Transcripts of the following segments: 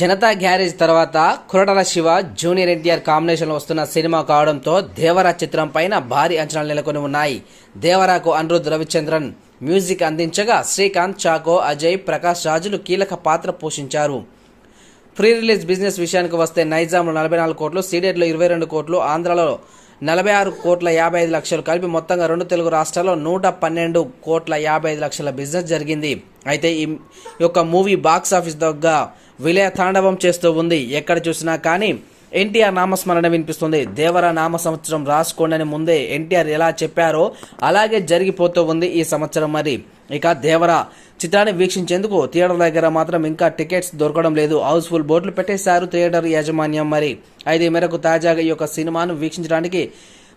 Janata garage తర్వాత కురటల Shiva junior NTR కాంబినేషన్లో వస్తున్న సినిమా కావడంతో దేవరా చిత్రం పైన భారీ అంచనాలు నెలకొని ఉన్నాయి. దేవరాకు అనిరుద్ రవిచంద్రన్ మ్యూజిక్ అందించగా శ్రీకాంత్ చాకో అజయ్ ప్రకాష్ రాజులు కీలక పాత్ర పోషించారు. ప్రీ రిలీజ్ బిజినెస్ విషయానికి వస్తే నైజాంలో నలభై నాలుగు కోట్లు సీడెడ్లో ఇరవై రెండు కోట్లు ఆంధ్రలో నలభై ఆరు కోట్ల యాభై ఐదు లక్షలు కలిపి మొత్తంగా రెండు తెలుగు రాష్ట్రాల్లో నూట పన్నెండు కోట్ల యాభై ఐదు లక్షల బిజినెస్ జరిగింది. అయితే ఈ యొక్క మూవీ బాక్స్ ఆఫీస్ దగ్గర విలయ తాండవం చేస్తూ ఉంది. ఎక్కడ చూసినా కానీ ఎన్టీఆర్ నామస్మరణ వినిపిస్తుంది. దేవర నామ సంవత్సరం రాసుకోండి అని ముందే ఎన్టీఆర్ ఎలా చెప్పారో అలాగే జరిగిపోతూ ఉంది ఈ సంవత్సరం మరి. ఇక దేవర చిత్రాన్ని వీక్షించేందుకు థియేటర్ దగ్గర మాత్రం ఇంకా టికెట్స్ దొరకడం లేదు. హౌస్ఫుల్ బోర్డులు పెట్టేశారు థియేటర్ యాజమాన్యం మరి. అయితే మేరకు తాజాగా ఈ యొక్క సినిమాను వీక్షించడానికి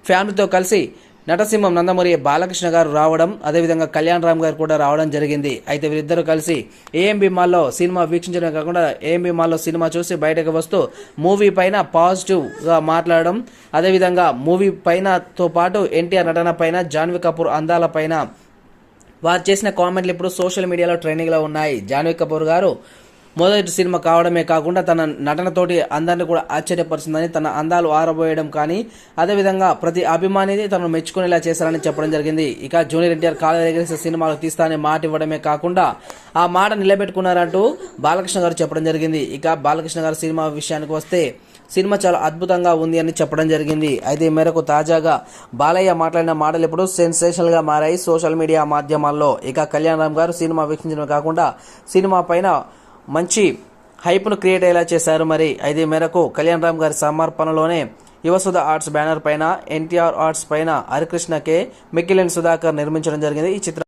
ఫ్యామిలీతో కలిసి నటసింహం నందమూరి బాలకృష్ణ గారు రావడం అదేవిధంగా కళ్యాణ్ రామ్ గారు కూడా రావడం జరిగింది. అయితే వీరిద్దరూ కలిసి ఏఎంబి మాల్లో సినిమా వీక్షించడమే కాకుండా ఏఎంబి మాల్లో సినిమా చూసి బయటకు వస్తూ మూవీ పైన పాజిటివ్గా మాట్లాడడం అదేవిధంగా మూవీ పైనతో పాటు ఎన్టీఆర్ నటన పైన జాన్వీ కపూర్ అందాల పైన వారు చేసిన కామెంట్లు ఇప్పుడు సోషల్ మీడియాలో ట్రెండింగ్లో ఉన్నాయి. జాన్వీ కపూర్ గారు మొదటి సినిమా కావడమే కాకుండా తన నటనతోటి అందరిని కూడా ఆశ్చర్యపరుస్తుందని తన అందాలు ఆరబోయడం కానీ అదేవిధంగా ప్రతి అభిమానిని తనను మెచ్చుకునేలా చేశారని చెప్పడం జరిగింది. ఇక జూనియర్ ఎన్టీఆర్ కాలేజ్ ఎగరేసే సినిమాలు తీస్తానని మాట ఇవ్వడమే కాకుండా ఆ మాట నిలబెట్టుకున్నారంటూ బాలకృష్ణ గారు చెప్పడం జరిగింది. ఇక బాలకృష్ణ గారు సినిమా విషయానికి వస్తే సినిమా చాలా అద్భుతంగా ఉంది అని చెప్పడం జరిగింది. అయితే ఈ మేరకు తాజాగా బాలయ్య మాట్లాడిన మాటలు ఇప్పుడు సెన్సేషనల్గా మారాయి సోషల్ మీడియా మాధ్యమాల్లో. ఇక కళ్యాణ్ రామ్ గారు సినిమా వీక్షించడమే కాకుండా సినిమా పైన మంచి హైప్ను క్రియేట్ అయ్యేలా చేశారు మరి. అయితే మేరకు కళ్యాణ్ రామ్ గారి సమర్పణలోనే యువసుధ ఆర్ట్స్ బ్యానర్ పైన ఎన్టీఆర్ ఆర్ట్స్ పైన హరికృష్ణ కే మిక్కిలెన్ సుధాకర్ నిర్మించడం జరిగింది. ఈ చిత్రం